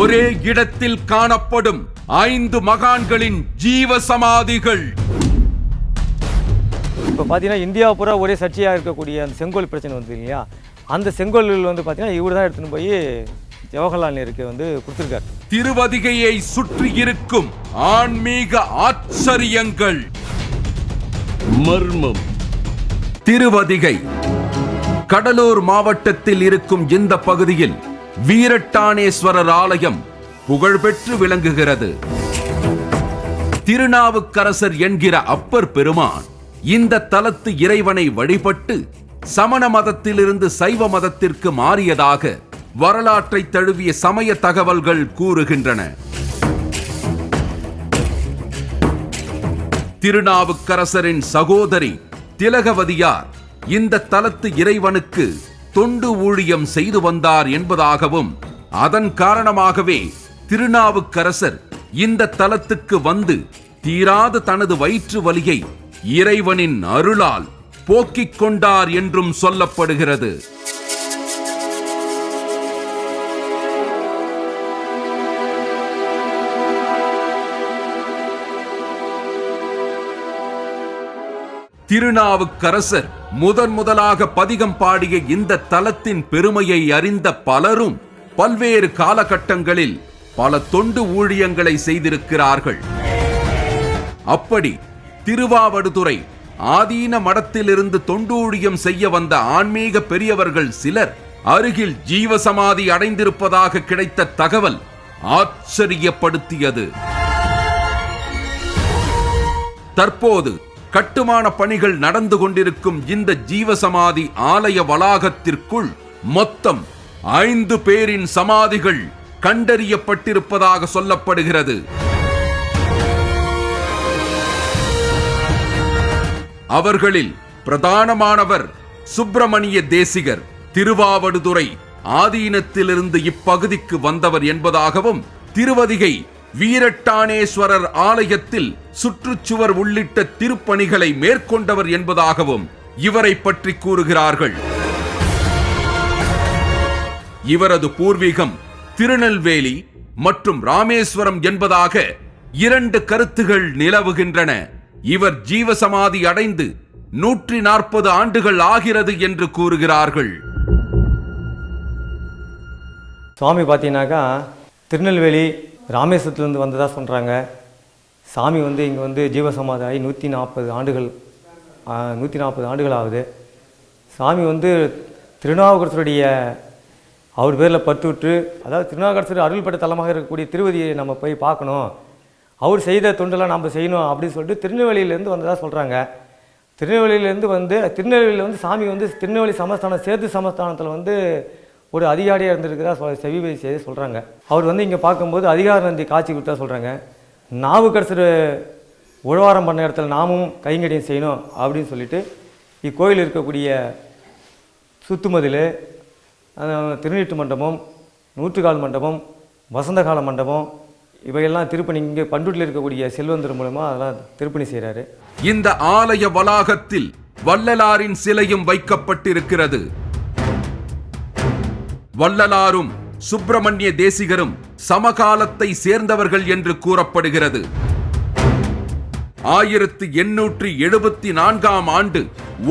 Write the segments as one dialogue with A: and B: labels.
A: ஒரே இடத்தில் காணப்படும் ஐந்து மகான்களின் ஜீவ சமாதிகள்
B: இப்போ பார்த்தீங்கன்னா இந்தியா பூரா ஒரே சர்ச்சையாக இருக்கக்கூடிய அந்த செங்கோல் பிரச்சனை வந்து இல்லையா? அந்த செங்கோல்கள் வந்து பார்த்தீங்கன்னா இவர் தான் எடுத்துன்னு போய் ஜவஹர்லால் நேருக்கு வந்து கொடுத்துருக்காரு.
A: திருவதிகையை சுற்றி இருக்கும் ஆன்மீக ஆச்சரியங்கள்.
C: மர்மம்.
A: திருவதிகை கடலூர் மாவட்டத்தில் இருக்கும் இந்த பகுதியில் வீரட்டானேஸ்வரர் ஆலயம் புகழ்பெற்று விளங்குகிறது. திருநாவுக்கரசர் என்கிற அப்பர் பெருமான் இந்த தலத்து இறைவனை வழிபட்டு சமண மதத்திலிருந்து சைவ மதத்திற்கு மாறியதாக வரலாற்றை தழுவிய சமய தகவல்கள் கூறுகின்றன. திருநாவுக்கரசரின் சகோதரி திலகவதியார் இந்த தலத்து இறைவனுக்கு தொண்டு ஊழியம் செய்து வந்தார் என்பதாகவும் அதன் காரணமாகவே திருநாவுக்கரசர் இந்த தலத்துக்கு வந்து தீராத தனது வயிற்று வலியை இறைவனின் அருளால் போக்கிக் கொண்டார் என்றும் சொல்லப்படுகிறது. திருநாவுக்கரசர் முதன் முதலாக பதிகம் பாடிய இந்த தலத்தின் பெருமையை அறிந்த பலரும் பல்வேறு காலகட்டங்களில் பல தொண்டு ஊழியங்களை செய்திருக்கிறார்கள். அப்படி திருவாவடுதுறை ஆதீன மடத்திலிருந்து தொண்டு ஊழியம் செய்ய வந்த ஆன்மீக பெரியவர்கள் சிலர் அருகில் ஜீவசமாதி அடைந்திருப்பதாக கிடைத்த தகவல் ஆச்சரியப்படுத்தியது. தற்போது கட்டுமான பணிகள் நடந்து கொண்டிருக்கும் இந்த ஜீவசமாதி ஆலய வளாகத்திற்குள் மொத்தம் ஐந்து பேரின் சமாதிகள் கண்டறியப்பட்டிருப்பதாக சொல்லப்படுகிறது. அவர்களில் பிரதானமானவர் சுப்பிரமணிய தேசிகர் திருவாவடுதுறை ஆதீனத்திலிருந்து இப்பகுதிக்கு வந்தவர் என்பதாகவும் திருவதிகை வீரட்டானேஸ்வரர் ஆலயத்தில் சுற்றுச்சுவர் உள்ளிட்ட திருப்பணிகளை மேற்கொண்டவர் என்பதாகவும் இவரை பற்றி கூறுகிறார்கள். இவரது பூர்வீகம் திருநெல்வேலி மற்றும் ராமேஸ்வரம் என்பதாக இரண்டு கருத்துகள் நிலவுகின்றன. இவர் ஜீவசமாதி அடைந்து நூற்றி நாற்பது ஆண்டுகள் ஆகிறது என்று கூறுகிறார்கள்.
B: சுவாமி பார்த்தீங்கன்னாக்கா திருநெல்வேலி ராமேஸ்வரத்துலேருந்து வந்ததாக சொல்கிறாங்க சாமி வந்து இங்கே வந்து ஜீவசமாதி ஆகி நூற்றி நாற்பது ஆண்டுகள் நூற்றி நாற்பது ஆண்டுகள் ஆகுது. சாமி வந்து திருநாவுக்கரசருடைய அவர் பேரில் பற்றுவிட்டு அதாவது திருநாவுக்கரசர் அருள்பட்ட தலமாக இருக்கக்கூடிய திருவதியை நம்ம போய் பார்க்கணும். அவர் செய்த தொண்டெல்லாம் நம்ம செய்யணும் அப்படின்னு சொல்லிட்டு திருநெல்வேலியிலேருந்து வந்ததாக சொல்கிறாங்க திருநெல்வேலியிலேருந்து வந்து திருநெல்வேலியில் வந்து சாமி வந்து திருநெல்வேலி சமஸ்தானம் சேது சமஸ்தானத்தில் வந்து ஒரு அதிகாரியாக இருந்திருக்கிறதா சொல் செவிவை செய்து சொல்கிறாங்க அவர் வந்து இங்கே பார்க்கும்போது அதிகார நந்தி காட்சி கொடுத்தா சொல்கிறாங்க நாவுக்கரசர் உழவாரம் பண்ண இடத்துல நாமும் கைங்கடியும் செய்யணும் அப்படின்னு சொல்லிட்டு இக்கோயில் இருக்கக்கூடிய சுத்துமதில் திருநீட்டு மண்டபம் நூற்றுக்கால் மண்டபம் வசந்தகால மண்டபம் இவையெல்லாம் திருப்பணி இங்கே பண்டூட்டில் இருக்கக்கூடிய செல்வந்தர் மூலமாக அதெல்லாம் திருப்பணி செய்கிறாரு
A: இந்த ஆலய வளாகத்தில் வள்ளலாரின் சிலையும் வைக்கப்பட்டிருக்கிறது. வள்ளலாரும் சுப்பிரமணிய தேசிகரும் சமகாலத்தை சேர்ந்தவர்கள் என்று கூறப்படுகிறது. ஆயிரத்து எண்ணூற்றி எழுபத்தி நான்காம் ஆண்டு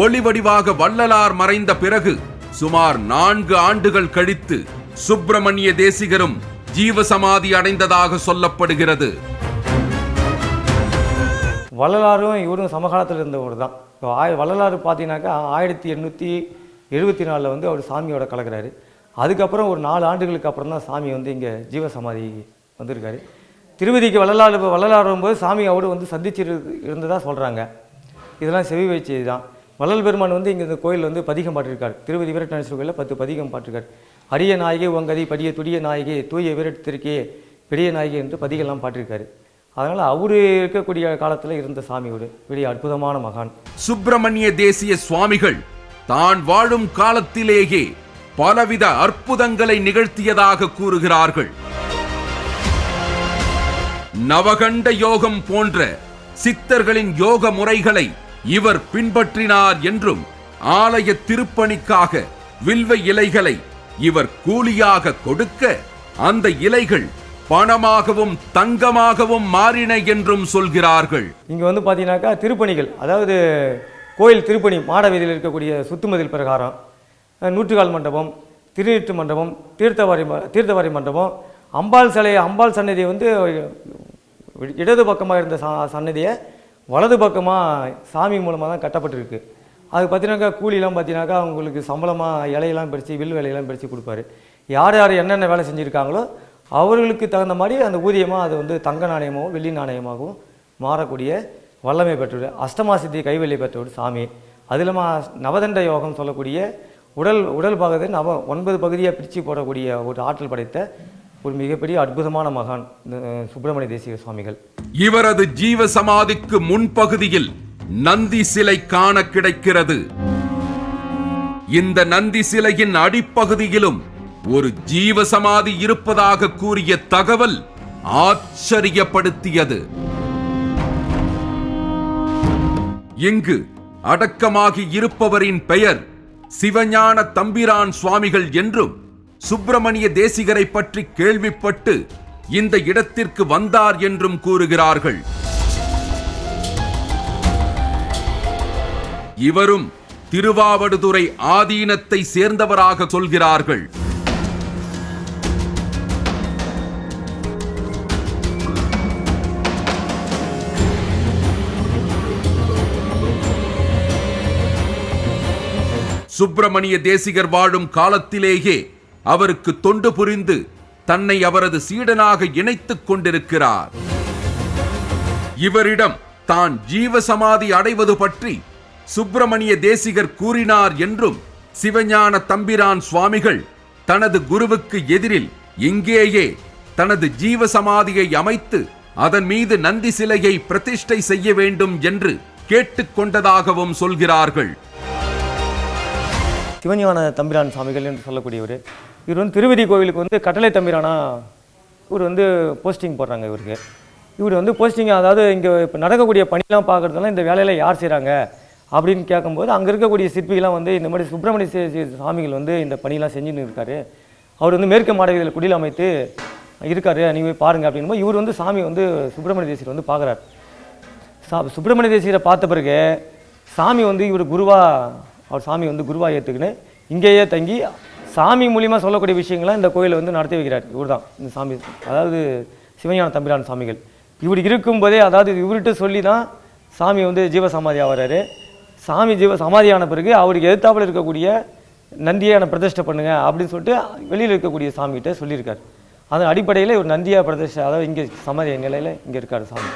A: ஒளிவடிவாக வள்ளலார் மறைந்த பிறகு சுமார் நான்கு ஆண்டுகள் கழித்து சுப்பிரமணிய தேசிகரும் ஜீவசமாதி அடைந்ததாக சொல்லப்படுகிறது.
B: வள்ளலாரும் இவரும் சமகாலத்தில் இருந்தவர் தான். இப்போ ஆய பார்த்தீங்கன்னாக்கா ஆயிரத்தி எண்ணூற்றி எழுபத்தி நாலில் வந்து அவர் சாமியோட கலக்கிறாரு. அதுக்கப்புறம் ஒரு நாலு ஆண்டுகளுக்கு அப்புறம் தான் சாமி வந்து இங்கே ஜீவசமாதி வந்திருக்காரு. திருவதிக்கு வள்ளலார் வள்ளலார் போது சாமி அவரு வந்து சந்திச்சு இருந்ததாக சொல்கிறாங்க இதெல்லாம் செவி வைச்சது தான். வள்ளல் பெருமான் வந்து இங்கே இந்த கோயில் வந்து பதிகம் பாட்டிருக்கார் திருவதி வீரட்டேஸ்வரர் கோயிலில் பத்து பதிகம் பாட்டிருக்கார் அரிய நாயகி உங்கதி படிய துடிய நாயகி தூய வீரத்திற்கே பெரிய நாயகி என்று பதிகெல்லாம் பாட்டிருக்காரு அதனால் அவரு இருக்கக்கூடிய காலத்தில் இருந்த சாமி ஒரு பெரிய அற்புதமான மகான்.
A: சுப்பிரமணிய தேசிய சுவாமிகள் தான் வாழும் காலத்திலேயே பலவித அற்புதங்களை நிகழ்த்தியதாக கூறுகிறார்கள். நவகண்ட யோகம் போன்ற சித்தர்களின் யோக முறைகளை இவர் பின்பற்றினார் என்றும் ஆலய திருப்பணிக்காக வில்வ இலைகளை இவர் கூலியாக கொடுக்க அந்த இலைகள் பணமாகவும் தங்கமாகவும் மாறின என்றும் சொல்கிறார்கள்.
B: இங்கே வந்து பார்த்தீங்கன்னாக்கா திருப்பணிகள் அதாவது கோயில் திருப்பணி மாட வீதியில் இருக்கக்கூடிய சுத்துமதில் பிரகாரம் நூற்றுக்கால் மண்டபம் திருநீற்று மண்டபம் தீர்த்தவாரி ம- தீர்த்தவாரி மண்டபம் அம்பாள் சிலை அம்பாள் சன்னதி வந்து இடது பக்கமாக இருந்த சா சன்னதியை வலது பக்கமாக சாமி மூலமாக தான் கட்டப்பட்டிருக்கு. அது பார்த்தீங்கன்னாக்கா கூலிலாம் பார்த்தீங்கன்னாக்கா அவங்களுக்கு சம்பளமாக இலையெல்லாம் பிரித்து வில் வேலையெல்லாம் பிரித்து கொடுப்பாரு. யார் யார் என்னென்ன வேலை செஞ்சுருக்காங்களோ அவர்களுக்கு தகுந்த மாதிரி அந்த ஊதியமாக அது வந்து தங்க நாணயமாகவும் வெள்ளி நாணயமாகவும் மாறக்கூடிய வல்லமை பெற்றவர். அஷ்டமா சித்தி கைவெளி பெற்றவர் சாமி. அது இல்லாமல் நவதண்ட யோகம் சொல்லக்கூடிய உடல் உடல் பாகத்தை நம்ம ஒன்பது பகுதியாக பிரித்து போடக்கூடிய ஒரு ஆற்றல் படைத்த ஒரு மிகப்பெரிய அற்புதமான மகான் சுப்பிரமணிய தேசிக சுவாமிகள்.
A: இவரது ஜீவ சமாதிக்கு முன்பகுதியில் நந்தி சிலை காண கிடைக்கிறது. இந்த நந்தி சிலையின் அடிப்பகுதியிலும் ஒரு ஜீவ சமாதி இருப்பதாக கூறிய தகவல் ஆச்சரியப்படுத்தியது. இங்கு அடக்கமாகி இருப்பவரின் பெயர் சிவஞான தம்பிரான் சுவாமிகள் என்றும் சுப்பிரமணிய தேசிகரை பற்றி கேள்விப்பட்டு இந்த இடத்திற்கு வந்தார் என்றும் கூறுகிறார்கள். இவரும் திருவாவடுதுறை ஆதீனத்தை சேர்ந்தவராக சொல்கிறார்கள். சுப்பிரமணிய தேசிகர் வாழும் காலத்திலேயே அவருக்கு தொண்டு புரிந்து தன்னை அவரது சீடனாக இணைத்துக் கொண்டிருக்கிறார். இவரிடம் தான் ஜீவசமாதி அடைவது பற்றி சுப்பிரமணிய தேசிகர் கூறினார் என்றும் சிவஞான தம்பிரான் சுவாமிகள் தனது குருவுக்கு எதிரில் இங்கேயே தனது ஜீவசமாதியை அமைத்து அதன் மீது நந்தி சிலையை பிரதிஷ்டை செய்ய வேண்டும் என்று கேட்டுக்கொண்டதாகவும் சொல்கிறார்கள்.
B: சிவஞான தம்பிரான் சாமிகள் என்று சொல்லக்கூடியவர். இவர் வந்து திருவதி கோவிலுக்கு வந்து கட்டளை தம்பிரானா இவர் வந்து போஸ்டிங் போடுறாங்க இவருக்கு. இவர் வந்து போஸ்டிங் அதாவது இங்கே இப்போ நடக்கக்கூடிய பணிலாம் பார்க்குறதுலாம் இந்த வேலையில் யார் செய்கிறாங்க அப்படின்னு கேட்கும்போது அங்கே இருக்கக்கூடிய சிற்பிகள்லாம் வந்து இந்த மாதிரி சுப்பிரமணிய சி- சுவாமிகள் வந்து இந்த பணியெலாம் செஞ்சுன்னு இருக்காரு. அவர் வந்து மேற்கு மாடவியில் குடியில் அமைத்து இருக்காரு நீங்கள் போய் பாருங்க அப்படின்னும் இவர் வந்து சாமி வந்து சுப்பிரமணிய தேசியர் வந்து பார்க்குறாரு. சா சுப்பிரமணிய தேசியரை பார்த்த பிறகு சாமி வந்து இவர் குருவாக அவர் சாமி வந்து குருவா ஏற்றுக்கின்னு இங்கேயே தங்கி சாமி மூலியமாக சொல்லக்கூடிய விஷயங்களை இந்த கோயிலை வந்து நடத்தி வைக்கிறார். இவர் தான் இந்த சாமி. அதாவது சிவஞான தம்பிரான் சாமிகள். இவர் இருக்கும்போதே அதாவது இவர்கிட்ட சொல்லி தான் சாமி வந்து ஜீவசமாதி ஆகிறாரு சாமி ஜீவ சமாதியான பிறகு அவருக்கு எதிர்த்தாப்புல இருக்கக்கூடிய நந்தியை நான் பிரதிஷ்டை பண்ணுங்க அப்படின்னு சொல்லிட்டு வெளியில் இருக்கக்கூடிய சாமிகிட்ட சொல்லியிருக்கார். அதன் அடிப்படையில் இவர் நந்தியா பிரதிஷ்டை அதாவது இங்கே சமாதி நிலையில் இங்கே இருக்கார் சாமி.